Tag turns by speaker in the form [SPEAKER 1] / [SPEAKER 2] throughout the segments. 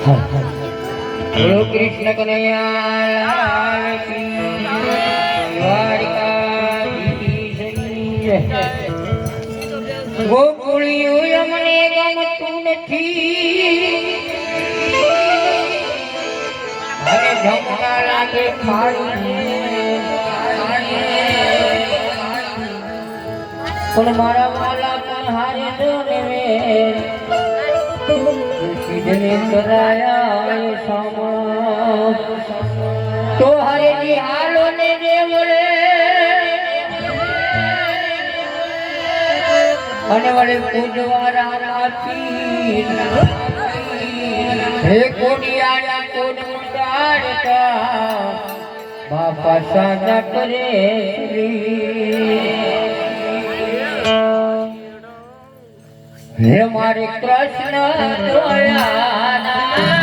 [SPEAKER 1] બોલો કૃષ્ણ કનૈયા ગોકુળિયું અમને ગમતું નથી અને જમવા લાગે પણ મારા વાલા પણ હારે જો ને સીધને કરાયા સામા તો અને વડે પૂજવારા રાખી હે કોડિયાના કોડ બાપા સાદા કરે હે મારે કૃષ્ણ દયાના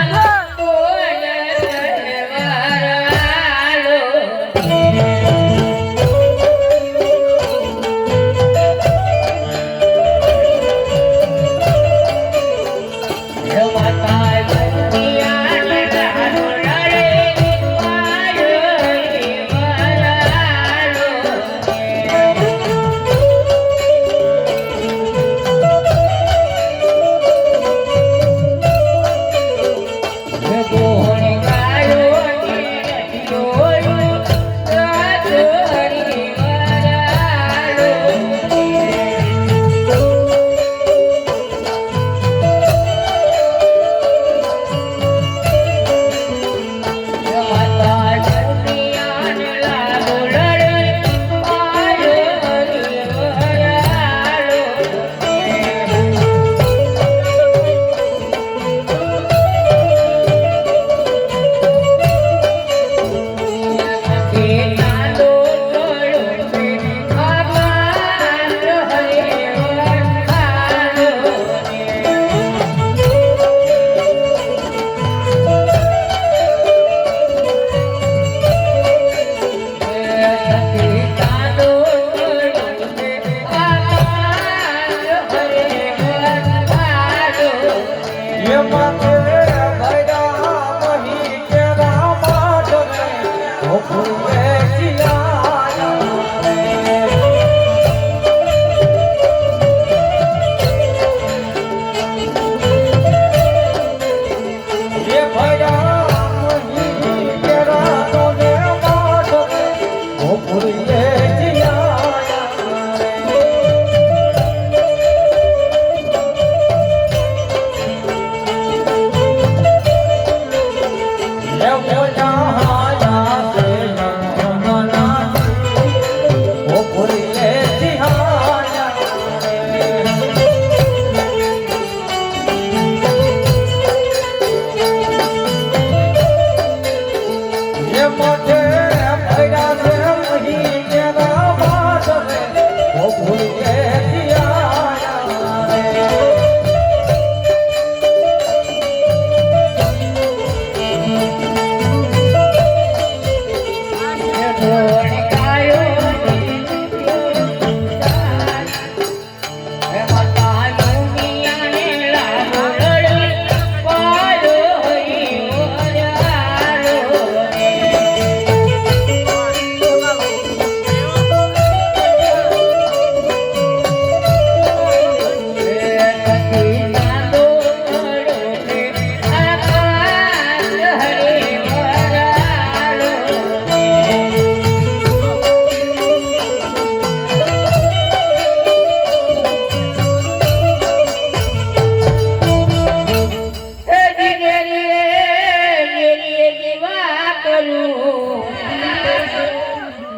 [SPEAKER 1] বাজিয়া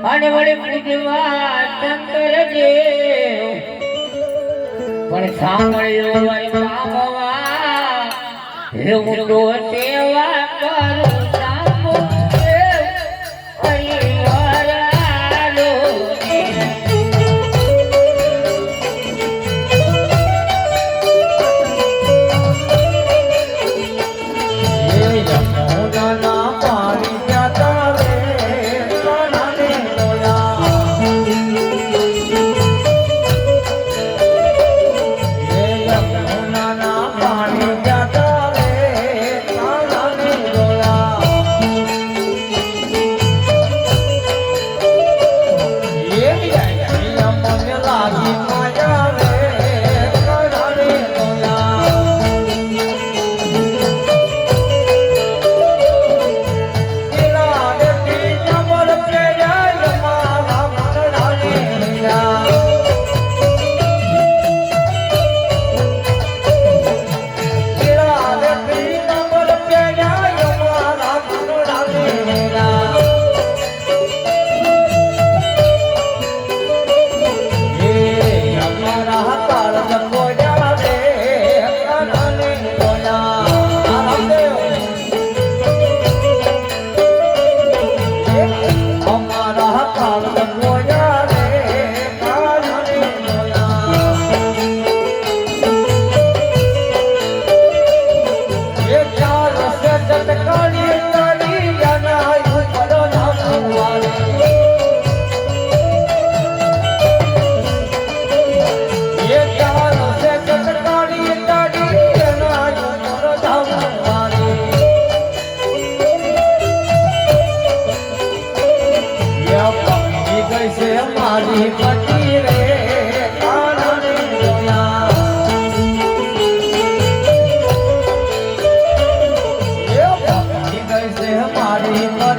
[SPEAKER 1] અને વળી પૂજવા શંકર દેવ પણ સાંભળ્યો સેવા કરું.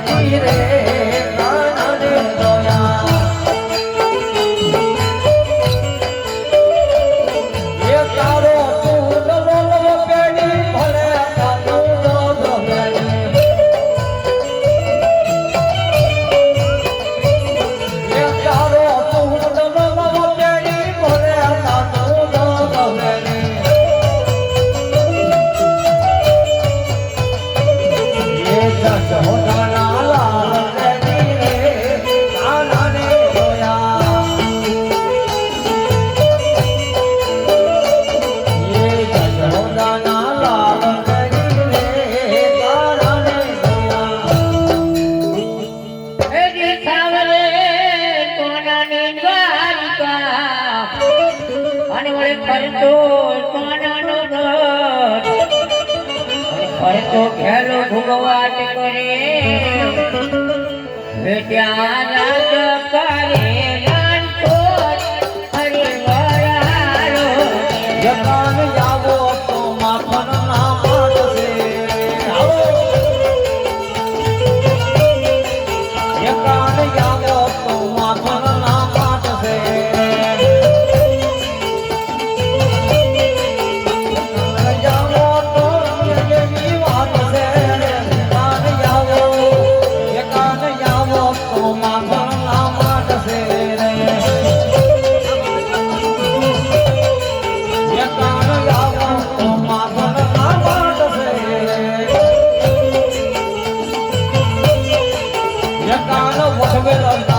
[SPEAKER 1] રે વળે
[SPEAKER 2] ફરતો સોનાનો ઘર.
[SPEAKER 1] ફરતો ખેલો ભૂગવાટ કરે. ત્યાં રાજ કરે melhor